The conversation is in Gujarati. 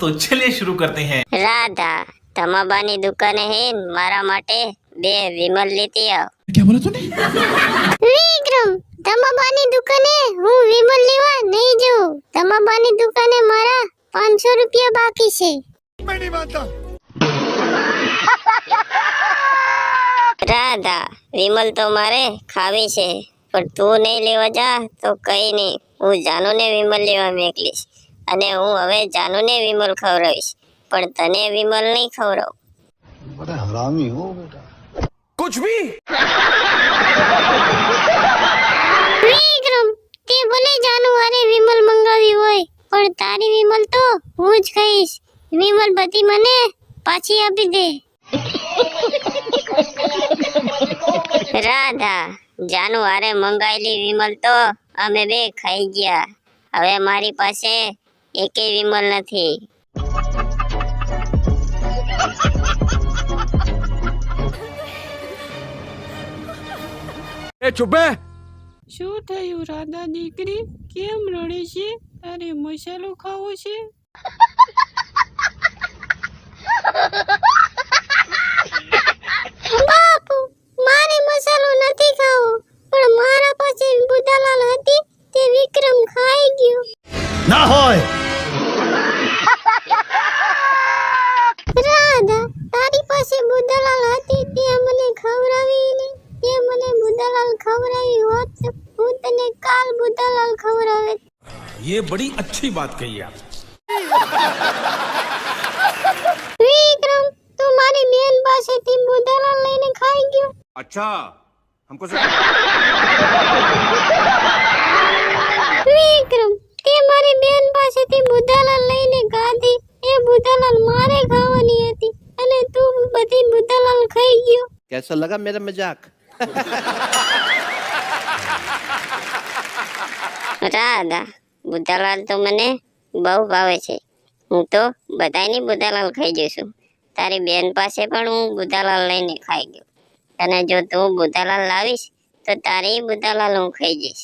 तो चलिए शुरू करते हैं રાધા તમાબાની દુકાને હે મારા માટે બે વિમલ લેતી આવ क्या बोला तूने વિક્રમ તમાબાની દુકાને હું વિમલ લેવા નહીં જઉં તમાબાની દુકાને મારા પાંચસો રૂપિયા બાકી છે રાધા વિમલ તો મારે ખાવી છે પણ તું નહીં લેવા જા તો કઈ નહીં હું જાનુને વિમલ લેવા મેકલીશ અને હું હવે જાનુને વિમલ ખવડાવીશ. પણ તને વિમલ નહીં ખવડાવ. બડા હરામી હો બેટા. કુછ ભી વિક્રમ તે ભલે જાનુ અરે વિમલ મંગાવી હોય પણ તારી વિમલ તો હું જ ખાઈશ વિમલ બધી મને પાછી આપી દે. રાધા જાનુ અરે મંગાવેલી વિમલ તો અમે બે ખાઈ ગયા. હવે મારી પાસે એકે વિમલ નથી. એ ચૂપે શું થયું રાધા દીકરી? કેમ રડે છે? તારે મસાલો ખાવો છે? બાપુ મારે મસાલો નથી ખાવો પણ મારા પાસે બુદાલાલ હતી તે વિક્રમ ખાઈ ગયો. ના હોય. તારી પાસે બુધાલાલ હતી તે મને ખવડાવી ને તે મને બુધાલાલ ખવડાવી હોત તો હું તને કાલ બુધાલાલ ખવડાવે ये बड़ी अच्छी बात कही आप વિક્રમ તું મારી બેન પાસેથી બુધાલાલ લઈને ખાઈ ગયો अच्छा हमको બધી મુતાલાલ ખાઈ ગયો. કેસો લગા મેરા મજાક? રાધા બુધાલાલ તો મને બહુ ભાવે છે. હું તો બધાની બુદ્ધાલાલ ખાઈ જઈશું તારી બેન પાસે પણ હું બુદ્ધાલાલ લઈને ખાઈ ગયો. અને જો તું બુધાલાલ લાવીશ તો તારી બુદ્ધાલાલ હું ખાઈ જઈશ.